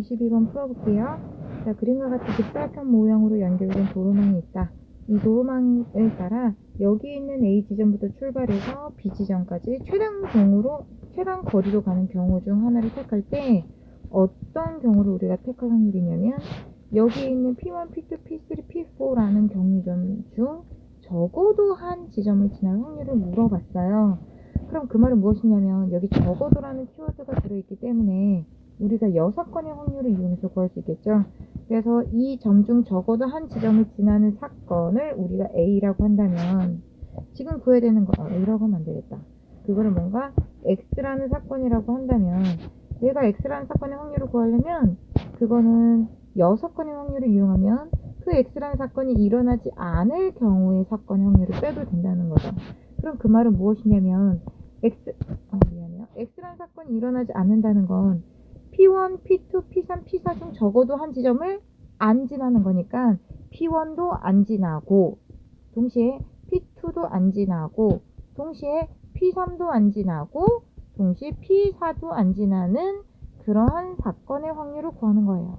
92번 풀어볼게요. 자, 그림과 같이 직사각형 모양으로 연결된 도로망이 있다. 이 도로망을 따라 여기 있는 A 지점부터 출발해서 B 지점까지 최단 경우로 최단 거리로 가는 경우 중 하나를 택할 때 어떤 경우를 우리가 택할 확률이냐면 여기 있는 P1, P2, P3, P4라는 경유점 중 적어도 한 지점을 지날 확률을 물어봤어요. 그럼 그 말은 무엇이냐면 여기 적어도라는 키워드가 들어있기 때문에 우리가 여섯 건의 확률을 이용해서 구할 수 있겠죠. 그래서 이 점 중 적어도 한 지점을 지나는 사건을 우리가 A라고 한다면 지금 구해야 되는 거 어, A라고 하면 안 되겠다. 그거를 뭔가 X라는 사건이라고 한다면 내가 X라는 사건의 확률을 구하려면 그거는 여섯 건의 확률을 이용하면 그 X라는 사건이 일어나지 않을 경우의 사건의 확률을 빼도 된다는 거죠. 그럼 그 말은 무엇이냐면 X 어, 미안해요. X라는 사건이 일어나지 않는다는 건 P1, P2, P3, P4 중 적어도 한 지점을 안 지나는 거니까 P1도 안 지나고 동시에 P2도 안 지나고 동시에 P3도 안 지나고 동시에 P4도 안 지나는 그러한 사건의 확률을 구하는 거예요.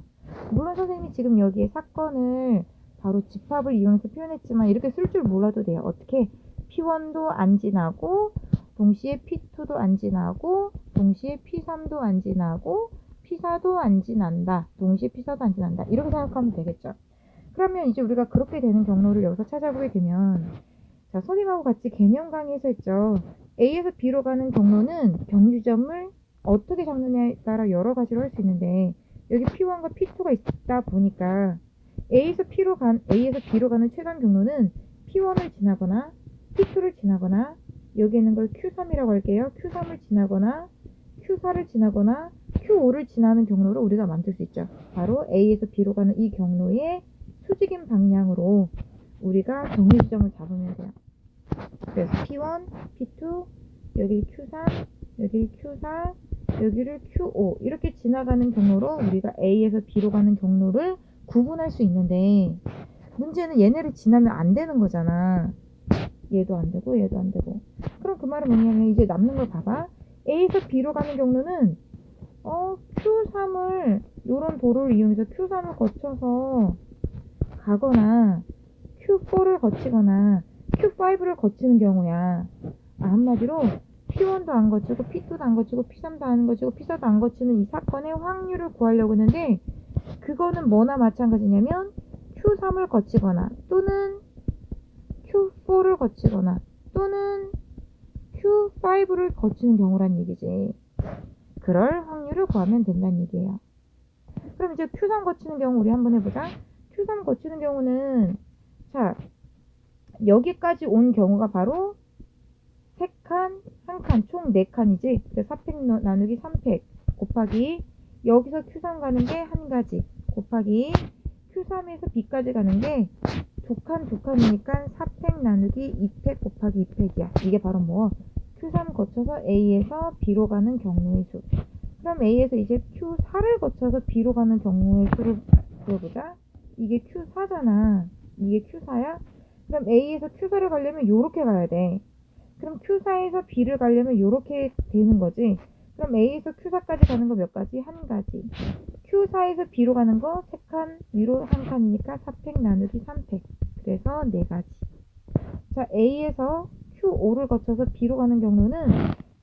물론 선생님이 지금 여기에 사건을 바로 집합을 이용해서 표현했지만 이렇게 쓸 줄 몰라도 돼요. 어떻게 P1도 안 지나고 동시에 P2도 안 지나고 동시에 P3도 안 지나고 P4도 안 지난다. 동시에 P4도 안 지난다. 이렇게 생각하면 되겠죠. 그러면 이제 우리가 그렇게 되는 경로를 여기서 찾아보게 되면 자, 선생님하고 같이 개념 강의에서 했죠. A에서 B로 가는 경로는 경주점을 어떻게 잡느냐에 따라 여러 가지로 할 수 있는데 여기 P1과 P2가 있다 보니까 A에서 P로 간 A에서 B로 가는 최단 경로는 P1을 지나거나 P2를 지나거나 여기 있는 걸 Q3이라고 할게요. Q3을 지나거나 Q4를 지나거나 Q5를 지나는 경로를 우리가 만들 수 있죠. 바로 A에서 B로 가는 이 경로의 수직인 방향으로 우리가 경유 지점을 잡으면 돼요. 그래서 P1, P2, 여기 Q3, 여기 Q4, 여기를 Q5 이렇게 지나가는 경로로 우리가 A에서 B로 가는 경로를 구분할 수 있는데 문제는 얘네를 지나면 안 되는 거잖아. 얘도 안 되고 얘도 안 되고. 그럼 그 말은 뭐냐면 이제 남는 걸 봐봐. A에서 B로 가는 경로는 어 Q3을 요런 도로를 이용해서 Q3을 거쳐서 가거나 Q4를 거치거나 Q5를 거치는 경우야. 아, 한마디로 P1도 안 거치고 P2도 안 거치고 P3도 안 거치고 P4도 안 거치는 이 사건의 확률을 구하려고 했는데 그거는 뭐나 마찬가지냐면 Q3을 거치거나 또는 Q4를 거치거나 또는 Q5를 거치는 경우란 얘기지. 그럴 확률 을 구하면 된다는 얘기예요. 그럼 이제 Q3 거치는 경우 우리 한번 해보자. Q3 거치는 경우는 자 여기까지 온 경우가 바로 3칸, 1칸, 총 4칸이지. 그래서 4팩 나누기 3팩 곱하기 여기서 Q3 가는 게 한 가지 곱하기 Q3에서 B까지 가는 게 두 칸, 두 칸이니까 4팩 나누기 2팩 곱하기 2팩이야. 이게 바로 뭐? Q3 거쳐서 A에서 B로 가는 경로의 수. 그럼 A에서 이제 Q4를 거쳐서 B로 가는 경로의 수를 구해보자. 이게 Q4잖아. 이게 Q4야? 그럼 A에서 Q4를 가려면 요렇게 가야 돼. 그럼 Q4에서 B를 가려면 요렇게 되는 거지. 그럼 A에서 Q4까지 가는 거 몇 가지? 한 가지. Q4에서 B로 가는 거 3칸, 위로 한 칸이니까 4팩 나누기 3팩. 그래서 4가지. 자, A에서 Q5를 거쳐서 B로 가는 경우는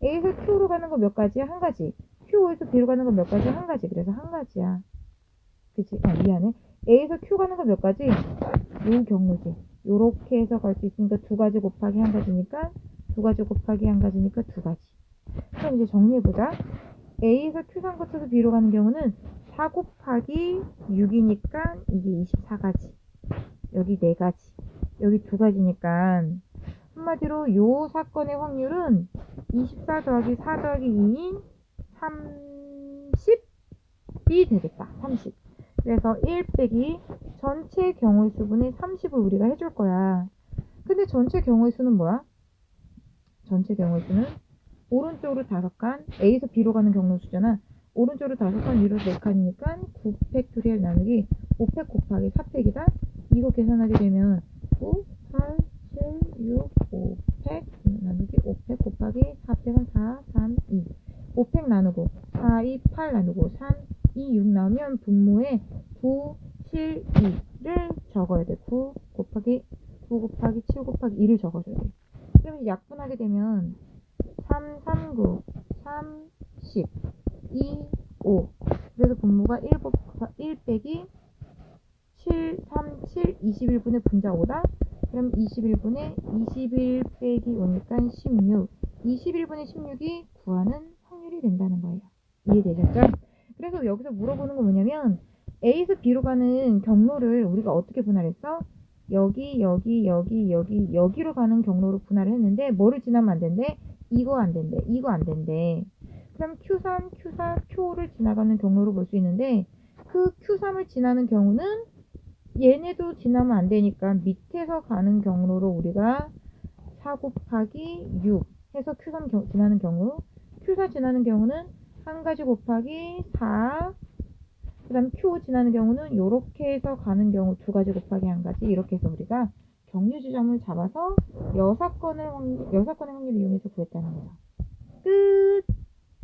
A에서 Q로 가는 거 몇 가지야? 한 가지. Q5에서 B로 가는 거몇 가지야? 한 가지. 그래서 한 가지야. 그치? 아, 미안해. A에서 Q 가는 거몇 가지? 요 경로지. 요렇게 해서 갈 수 있으니까 두 가지 곱하기 한 가지니까 두 가지 곱하기 한 가지니까 두 가지. 그럼 이제 정리해보자. A에서 Q3 거쳐서 B로 가는 경우는 4 곱하기 6이니까 이게 24가지. 여기 4가지. 여기 두 가지니까 한마디로 요 사건의 확률은 24 더하기 4 더하기 2인 30이 되겠다. 30. 그래서 1 빼기 전체 경우의 수분의 30을 우리가 해줄 거야. 근데 전체 경우의 수는 뭐야? 전체 경우의 수는 오른쪽으로 5칸, A에서 B로 가는 경로 수잖아. 오른쪽으로 5칸, 위로 4칸이니까 9 팩토리얼 나누기 5팩 곱하기 4팩이다. 이거 계산하게 되면 9, 8 나누고 3, 이6 나오면 분모에 9, 7, 2를 적어야 돼. 9 곱하기 9 곱하기 7 곱하기 2를 적어줘야 돼. 그러면 약분하게 되면 3, 3, 9, 3, 10, 2, 5. 그래서 분모가 1, 곱하, 1 빼기 7, 3, 7, 21분의 분자 5다. 그럼 21분의 21 빼기 5니까 16. 21분의 16이 구하는 확률이 된다는 거예요. 이해되셨죠? 그래서 여기서 물어보는 건 뭐냐면 A에서 B로 가는 경로를 우리가 어떻게 분할했어? 여기, 여기, 여기, 여기, 여기로 가는 경로로 분할을 했는데 뭐를 지나면 안 된대? 이거 안 된대. 이거 안 된대. 그럼 Q3, Q4, Q5를 지나가는 경로로 볼 수 있는데 그 Q3을 지나는 경우는 얘네도 지나면 안 되니까 밑에서 가는 경로로 우리가 4 곱하기 6 해서 Q3 경- 지나는 경우 Q4 지나는 경우는 한 가지 곱하기 4 그 다음 Q5 지나는 경우는 이렇게 해서 가는 경우 두 가지 곱하기 한 가지 이렇게 해서 우리가 경유 지점을 잡아서 여섯 건의 확 여섯 건의 확률을 이용해서 구했다는 거야. 끝.